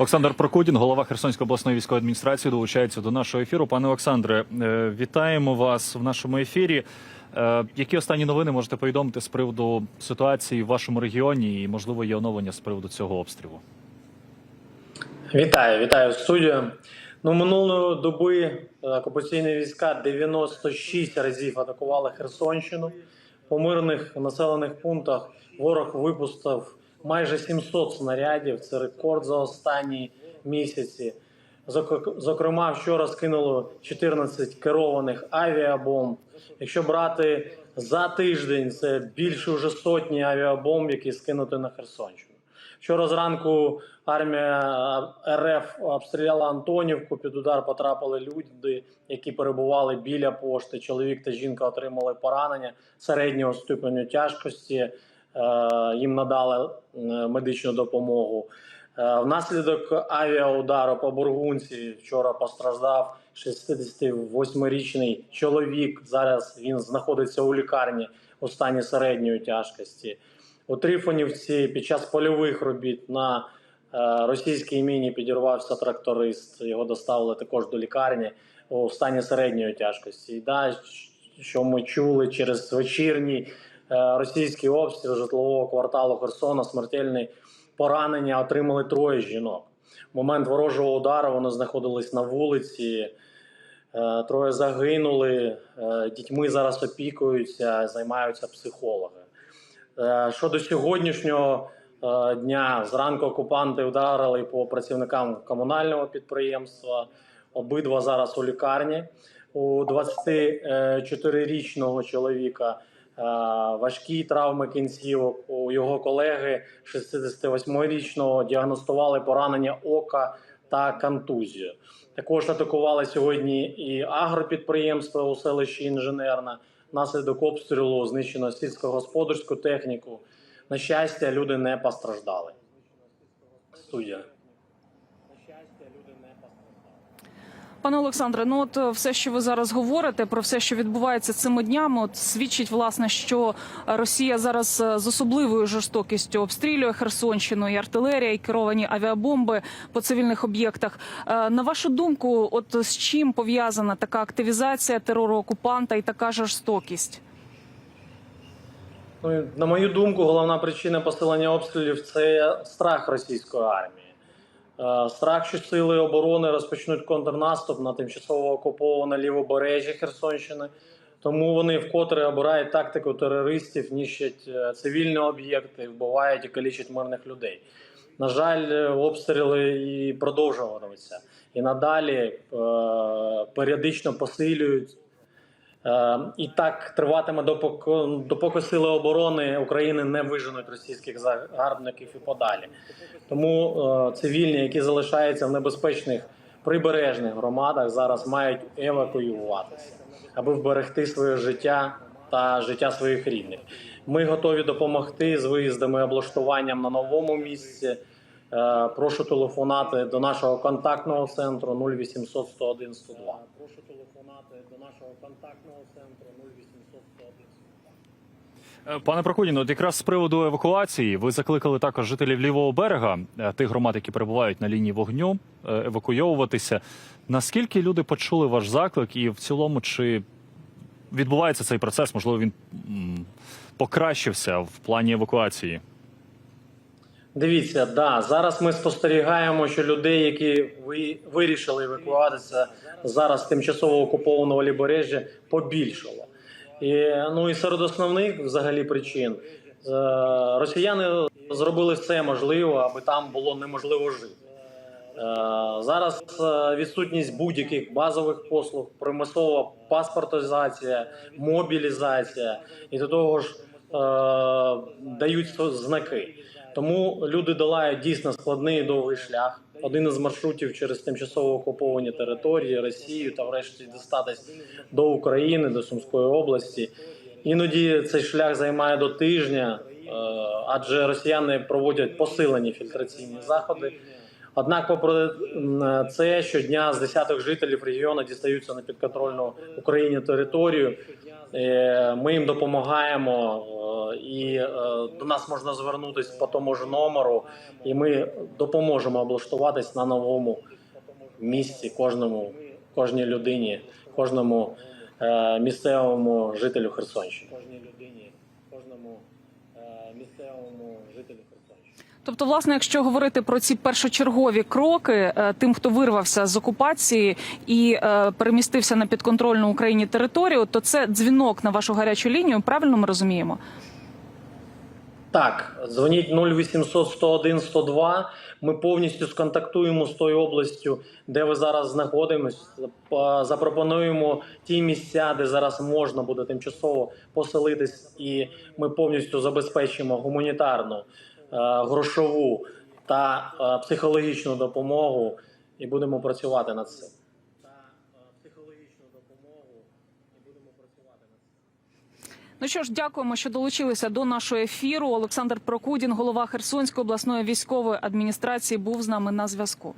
Олександр Прокудін, голова Херсонської обласної військової адміністрації, долучається до нашого ефіру. Пане Олександре, е, вітаємо вас в нашому ефірі. Е, Які останні новини можете повідомити з приводу ситуації в вашому регіоні і, можливо, є оновлення з приводу цього обстрілу? Вітаю, вітаю студію. Ну, минулої доби е, окупаційні війська 96 разів атакували Херсонщину. По мирних населених пунктах ворог випустив майже 700 снарядів. Це рекорд за останні місяці. Зок- Зокрема, вчора скинуло 14 керованих авіабомб. Якщо брати за тиждень, це більше вже сотні авіабомб, які скинуті на Херсонщину. Вчора зранку армія РФ обстріляла Антонівку. Під удар потрапили люди, які перебували біля пошти. Чоловік та жінка отримали поранення середнього ступеню тяжкості. Е, Їм надали е, медичну допомогу. Е, Внаслідок авіаудару по Бургунці вчора постраждав 68-річний чоловік. Зараз він знаходиться у лікарні у стані середньої тяжкості. У Трифонівці під час польових робіт на російській міні підірвався тракторист. Його доставили також до лікарні у стані середньої тяжкості. І да, що ми чули через вечірній російський обстріл житлового кварталу Херсона, смертельні поранення отримали троє жінок. В момент ворожого удару вони знаходились на вулиці. Е, Троє загинули, е, дітьми зараз опікуються, займаються психологи. Е, Щодо сьогоднішнього е, дня, зранку окупанти вдарили по працівникам комунального підприємства. Обидва зараз у лікарні. У 24-річного чоловіка е, важкі травми кінцівок. У його колеги 68-річного діагностували поранення ока та контузію. Також атакували сьогодні і агропідприємство у селищі Інженерна. Внаслідок обстрілу знищено сільськогосподарську техніку. На щастя, люди не постраждали. Студія. На щастя, люди не постраждали. Пане Олександре, ну от е, все, що ви зараз говорите про все, що відбувається цими днями, от свідчить власне, що Росія зараз е, з особливою жорстокістю обстрілює Херсонщину і артилерія, і керовані авіабомби по цивільних об'єктах. Е, На вашу думку, от з чим пов'язана така активізація терору окупанта і така жорстокість? Ну, на мою думку, головна причина посилення обстрілів це страх російської армії. Е, Страх, що сили оборони розпочнуть контрнаступ на тимчасово окуповане лівобережжя Херсонщини. Тому вони вкотре обирають тактику терористів, нищать е, цивільні об'єкти, вбивають і калічать мирних людей. На жаль, е, обстріли і продовжуватимуться. І надалі е, періодично посилюють І так триватиме допоки, допоки сили оборони України не виженуть російських загарбників і подалі. Тому е, цивільні, які залишаються в небезпечних прибережних громадах, зараз мають евакуюватися, аби вберегти своє життя та життя своїх рідних. Ми готові допомогти з виїздами облаштуванням на новому місці. Е, Прошу телефонати до нашого контактного центру 0800 101 102. Прошу телефонати до нашого контактного центру 0800 101 102. Е, Пане Прокудін, от якраз з приводу евакуації ви закликали також жителів лівого берега, е, тих громад, які перебувають на лінії вогню, е, евакуйовуватися. Наскільки люди почули ваш заклик, і в цілому чи відбувається цей процес? Можливо, він покращився в плані евакуації? Дивіться, да, зараз ми спостерігаємо, що людей, які ви, вирішили евакуюватися зараз тимчасово окупованого лібережжя, побільшало. І, ну і серед основних взагалі причин е, росіяни зробили все можливе, аби там було неможливо жити. Е, Зараз е, відсутність будь-яких базових послуг, примусова паспортизація, мобілізація і до того ж дають знаки. Тому люди долають дійсно складний і довгий шлях. Один із маршрутів через тимчасово окуповані території, Росію та врешті дістатись до України, до Сумської області. Іноді цей шлях займає до тижня, е, адже росіяни проводять посилені фільтраційні заходи. Однак, попри це, щодня з десяток жителів регіону дістаються на підконтрольну Україні територію. Е, Ми їм допомагаємо, і е, до нас можна звернутися по тому ж номеру, і ми допоможемо облаштуватись на новому місці кожному, кожній людині, кожному е, місцевому жителю Херсонщини. Кожній людині, кожному е, місцевому жителю Херсонщини. Тобто, власне, якщо говорити про ці першочергові кроки, тим, хто вирвався з окупації і перемістився на підконтрольну Україні територію, то це дзвінок на вашу гарячу лінію. Правильно ми розуміємо? Так, дзвоніть 0800 101 102. Ми повністю сконтактуємо з тою областю, де ви зараз знаходимось. Запропонуємо ті місця, де зараз можна буде тимчасово поселитись, і ми повністю забезпечимо гуманітарну, е, грошову та е, психологічну допомогу, і будемо працювати над цим. Та е, психологічну допомогу і будемо працювати над цим. Ну що ж, дякуємо, що долучилися до нашого ефіру. Олександр Прокудін, голова Херсонської обласної військової адміністрації, був з нами на зв'язку.